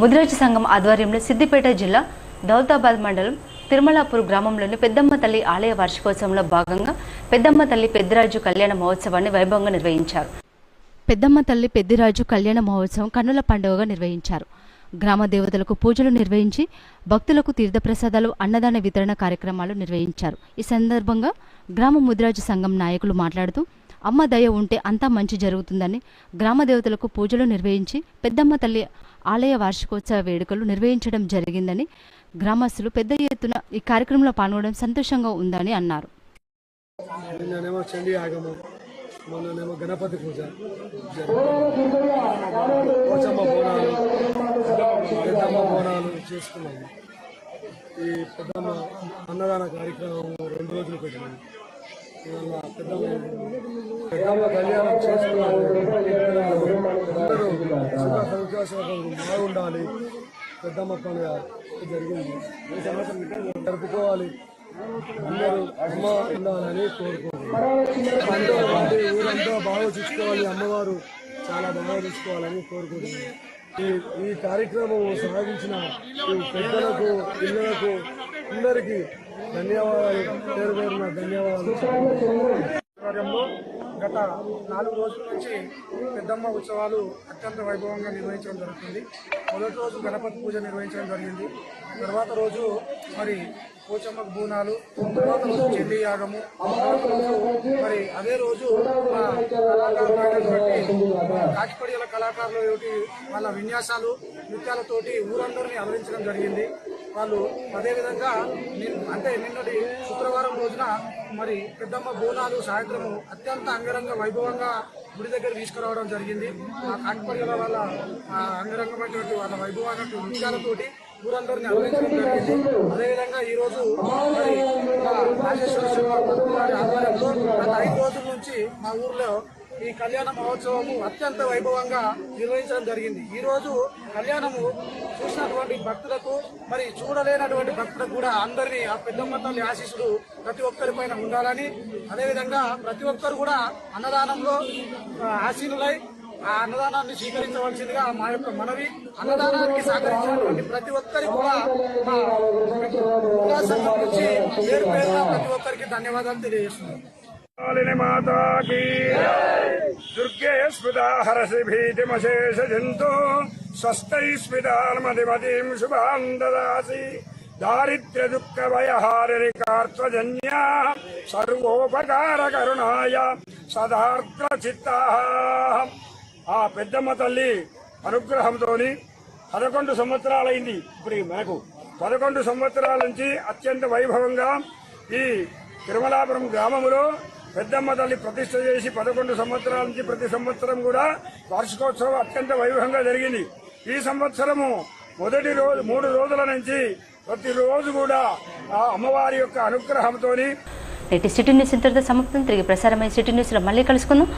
ముదిరాజు సంఘం ఆధ్వర్యంలో సిద్దిపేట జిల్లా దౌలతాబాద్ మండలం తిరుమలాపూర్ గ్రామంలోని పెద్దమ్మ తల్లి ఆలయ వార్షికోత్సవంలో భాగంగా పెద్దమ్మ తల్లి పెద్దిరాజు కళ్యాణ మహోత్సవాన్ని వైభవంగా నిర్వహించారు. పెద్దమ్మ తల్లి పెద్దిరాజు కళ్యాణ మహోత్సవం కన్నుల పండుగగా నిర్వహించారు. గ్రామ దేవతలకు పూజలు నిర్వహించి భక్తులకు తీర్థప్రసాదాలు అన్నదాన వితరణ కార్యక్రమాలు నిర్వహించారు. ఈ సందర్భంగా గ్రామ ముదిరాజు సంఘం నాయకులు మాట్లాడుతూ అమ్మ దయ ఉంటే అంతా మంచి జరుగుతుందని గ్రామ దేవతలకు పూజలు నిర్వహించి పెద్దమ్మ తల్లి ఆలయ వార్షికోత్సవ వేడుకలు నిర్వహించడం జరిగిందని గ్రామస్తులు పెద్ద ఎత్తున ఈ కార్యక్రమంలో పాల్గొనడం సంతోషంగా ఉందని అన్నారు. మొన్ననేమో గణపతి పూజ పోచమ్మ బోనాలు పెద్దమ్మ బోనాలు చేసుకున్నాము. ఈ పెద్దమ్మ అన్నదాన కార్యక్రమం రెండు రోజులు పెట్టినాము. పెద్దమ్మ పెద్దమ్మ కళ్యాణం చేసుకున్నాము అందరూ బాగుండాలి పెద్దమ్మ పండుగ జరిగింది జరుపుకోవాలి అందరూ అమ్మ ఉండాలని కోరుకుంటున్నారు అందరూ ఊరంతా బాగా చూసుకోవాలి అమ్మవారు చాలా బాగా చూసుకోవాలని కోరుకుంటున్నాను ఈ ఈ కార్యక్రమం సాగించిన ఈ పెద్దలకు పిల్లలకు అందరికీ ధన్యవాదాలు పేరు పేరున ధన్యవాదాలు గత నాలుగు రోజుల నుంచి పెద్దమ్మ ఉత్సవాలు అత్యంత వైభవంగా నిర్వహించడం జరుగుతుంది మొదటి రోజు గణపతి పూజ నిర్వహించడం జరిగింది తర్వాత రోజు మరి పోచమ్మకు బూనాలు తర్వాత రోజు చెల్లి యాగము తర్వాత రోజు మరి అదే రోజు కాకిపడిల కళాకారులు ఏమిటి వాళ్ళ విన్యాసాలు నృత్యాలతోటి ఊరందరినీ అలరించడం జరిగింది వాళ్ళు అదేవిధంగా నిన్న అంటే నిన్నటి శుక్రవారం రోజున మరి పెద్దమ్మ బోనాలు సాయంత్రము అత్యంత అంగరంగ వైభవంగా గుడి దగ్గర తీసుకురావడం జరిగింది. ఆ కాకిపల్లిల వాళ్ళ అంగరంగమైనటువంటి వాళ్ళ వైభవానికి నృత్యాలతోటి ఊరందరినీ అలరించడం జరిగింది. అదేవిధంగా ఈ రోజు మరి రాజేశ్వర ఆధ్వర్యంలో గత ఐదు రోజుల నుంచి మా ఊర్లో ఈ కళ్యాణ మహోత్సవము అత్యంత వైభవంగా నిర్వహించడం జరిగింది. ఈ రోజు కళ్యాణము చూసినటువంటి భక్తులకు మరి చూడలేనటువంటి భక్తులకు కూడా అందరినీ ఆ పెద్దమ్మ తల్లి ఆశీస్సులు ప్రతి ఒక్కరి పైన ఉండాలని అదేవిధంగా ప్రతి ఒక్కరు కూడా అన్నదానంలో ఆశీనులై ఆ అన్నదానాన్ని స్వీకరించవలసిందిగా మా యొక్క మనవి. అన్నదానానికి సహకరించినటువంటి ప్రతి ఒక్కరికి కూడా మా నుంచి పేరు పేరున ప్రతి ఒక్కరికి ధన్యవాదాలు తెలియజేస్తున్నాను కాళిని మాతా దుర్గే స్మితా హరసి భీతిమశేష జంతు స్వస్థై స్మితాన్మతిమతిం శుభాం దాసి దారిద్ర్య దుఃఖ భయహారిణి కార్త్వజన్యా సర్వోపకార కరుణాయ సదార్థ చిత్తా ఆ పెద్దమ్మ తల్లి అనుగ్రహంతోని పదకొండు సంవత్సరాలైంది. ఇప్పుడు మనకు పదకొండు సంవత్సరాల నుంచి అత్యంత వైభవంగా ఈ తిరుమలాపురం గ్రామంలో పెద్దమ్మ తల్లి ప్రతిష్ట చేసి పదకొండు సంవత్సరాల నుంచి ప్రతి సంవత్సరం కూడా వార్షికోత్సవం అత్యంత వైభవంగా జరిగింది. ఈ సంవత్సరము మొదటి రోజు మూడు రోజుల నుంచి ప్రతిరోజు కూడా ఆ అమ్మవారి యొక్క అనుగ్రహంతోని నేటి సిటీ న్యూస్ ఇంతటితో సమాప్తం. తిరిగి ప్రసారమైన సిటీ న్యూస్లో మళ్ళీ కలుసుకుందాం.